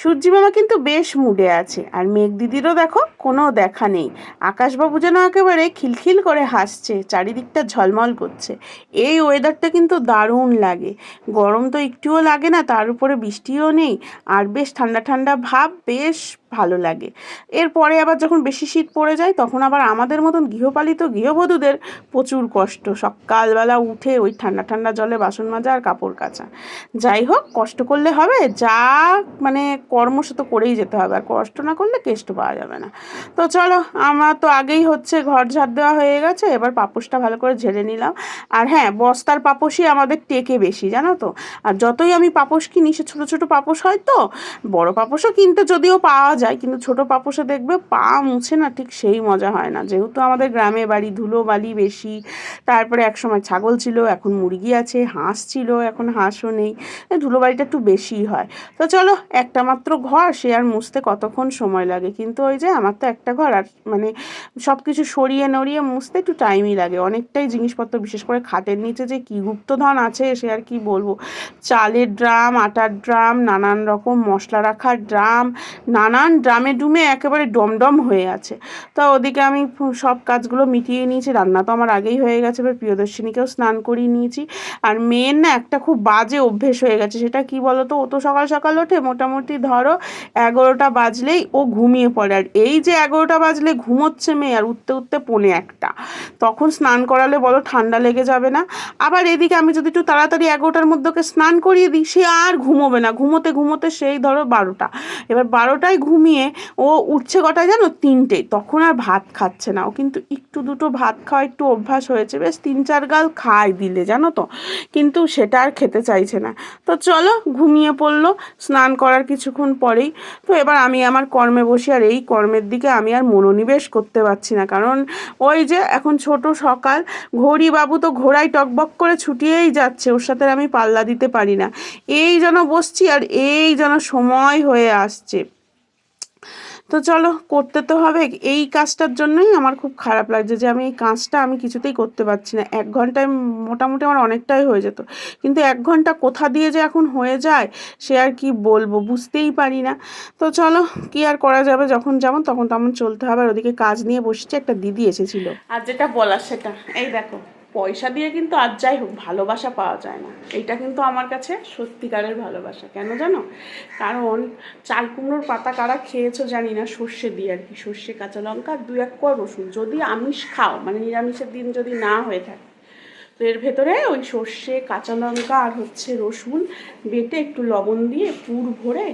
সূর্যি মামা কিন্তু বেশ মুডে আছে। আর মেঘ দিদিরও দেখো, কোনো দেখা নেই। আকাশবাবু যেন একেবারে খিলখিল করে হাসছে, চারিদিকটা ঝলমল করছে। এই ওয়েদারটা কিন্তু দারুণ লাগে। গরম তো একটুও লাগে না, তার উপরে বৃষ্টিও নেই। আর বেশ ঠান্ডা ঠান্ডা ভাব, বেশ ভালো লাগে। এরপরে আবার যখন বেশি শীত পড়ে যায়, তখন আবার আমাদের মতন গৃহপালিত গৃহবধূদের প্রচুর কষ্ট। সকালবেলা উঠে ওই ঠান্ডা ঠান্ডা জলে বাসন মাজা আর কাপড় কাচা। যাই হোক, কষ্ট করলে হবে, যা মানে কর্ম সে করেই যেতে হবে। আর কষ্ট না করলে কেষ্ট পাওয়া যাবে না। তো চলো, আমার তো আগেই হচ্ছে ঘর ঝাড় দেওয়া হয়ে গেছে, এবার পাপোশটা ভালো করে ঝেড়ে নিলাম। আর হ্যাঁ বস্তার পাপোশই আমাদের টেকে বেশি, জানো তো? আর যতই আমি পাপোশ কিনি, সে ছোটো ছোটো পাপোশ হয় তো? বড় পাপোশও কিনতে যদিও পাওয়া যায়, কিন্তু ছোট পাপোশে দেখবে পা মুছে না, ঠিক সেই মজা হয় না। যেহেতু আমাদের গ্রামে বাড়ি ধুলো বালি বেশি, তারপরে একসময় ছাগল ছিল, এখন মুরগি আছে, হাঁস ছিল, এখন হাঁসও নেই ধুলো বাড়িটা একটু বেশিই হয়। তো চলো, একটা মাত্র ঘর, সে আর মুছতে কতক্ষণ সময় লাগে? কিন্তু ওই যে আমার তো একটা ঘর, আর মানে সব কিছু সরিয়ে নড়িয়ে মুছতে একটু টাইমই লাগে। অনেকটাই জিনিসপত্র, বিশেষ করে খাটের নিচে যে কী গুপ্তধন আছে, সে আর কি বলব? চালের ড্রাম, আটার ড্রাম, নানান রকম মশলা রাখার ড্রাম, নানান ড্রামে ডুমে একেবারে ডমডম হয়ে আছে। তো ওদিকে আমি সব কাজগুলো মিটিয়ে নিয়েছি, রান্না তো আমার আগেই হয়ে গেছে, এবার প্রিয়দর্শিনীকেও স্নান করিয়ে নিয়েছি। আর মেয়ের না একটা খুব বাজে অভ্যেস হয়ে গেছে, সেটা কি বলো তো ও তো সকাল সকাল ওঠে, মোটামুটি ধরো এগারোটা বাজলেই ও ঘুমিয়ে পড়ে। আর এই যে এগারোটা বাজলে ঘুমোচ্ছে মেয়ে, আর উঠতে উঠতে পৌনে একটা। তখন স্নান করালে বলো ঠান্ডা লেগে যাবে না। আবার এদিকে আমি যদি একটু তাড়াতাড়ি এগারোটার মধ্যে ওকে স্নান করিয়ে দিই, সে আর ঘুমোবে না। ঘুমোতে ঘুমোতে সেই ধরো বারোটা। এবার বারোটায় ঘুমিয়ে ও উঠছে কটায় জানো? তিনটে। তখন আর ভাত খাচ্ছে না। ও কিন্তু একটু দুটো ভাত খাওয়া একটু অভ্যাস হয়েছে। বেশ তিন চার গাল খায় দিলে, জানো তো? কিন্তু সেটা আর খেতে চাইছে না। তো চলো, ঘুমিয়ে পড়ল। স্নান করার কিছুক্ষণ পরেই। তো এবার আমি আমার কর্মে বসি আর এই কর্মের দিকে আমি আর মনোনিবেশ করতে পারছি না। কারণ ওই যে এখন ছোট সকাল ঘড়ি বাবু তো ঘোড়ায় টকবক করে ছুটিয়েই যাচ্ছে। ওর সাথে আমি পাল্লা দিতে পারি না। এই যেন বসছি আর এই যেন সময় হয়ে আসছে। তো চলো, করতে তো হবে। এই কাজটার জন্যই আমার খুব খারাপ লাগছে যে আমি এই কাজটা আমি কিছুতেই করতে পারছি না। এক ঘন্টায় মোটামুটি আমার অনেকটাই হয়ে যেত। কিন্তু এক ঘণ্টা কোথা দিয়ে যে এখন হয়ে যায়, সে আর কি বলব বুঝতেই পারি না। তো চলো, কি আর করা যাবে? যখন যেমন তখন তেমন চলতে হবে। আর ওদিকে কাজ নিয়ে বসেছি, একটা দিদি এসেছিল। আর যেটা বলার সেটা। এই দেখো। পয়সা দিয়ে কিন্তু আর যাই হোক, ভালোবাসা পাওয়া যায় না। এটা কিন্তু আমার কাছে সত্যিকারের ভালোবাসা। কেন জানো? কারণ চাল কুমড়োর পাতা কারা খেয়েছো জানি না, সর্ষে দিয়ে আর কি। সর্ষে, কাঁচা লঙ্কা দু এক কোয়া রসুন। যদি আমিষ খাও মানে নিরামিষের দিন যদি না হয়ে থাকে, তো এর ভেতরে ওই সর্ষে, কাঁচা লঙ্কা আর হচ্ছে রসুন বেটে একটু লবণ দিয়ে পুর ভরে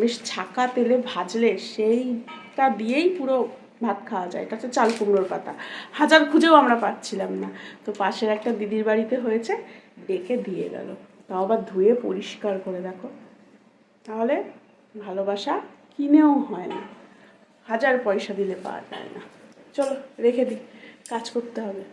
বেশ ছাকা তেলে ভাজলে সেইটা দিয়েই পুরো ভাত খাওয়া যায়, এটা হচ্ছে চাল কুমড়োর পাতা। হাজার খুঁজেও আমরা পাচ্ছিলাম না। তো পাশের একটা দিদির বাড়িতে হয়েছে, ডেকে দিয়ে গেল। তাও আবার ধুয়ে পরিষ্কার করে দেখো। তাহলে ভালোবাসা কিনেও হয় না। হাজার পয়সা দিলে পাওয়া যায় না। চলো, রেখে দিই। কাজ করতে হবে।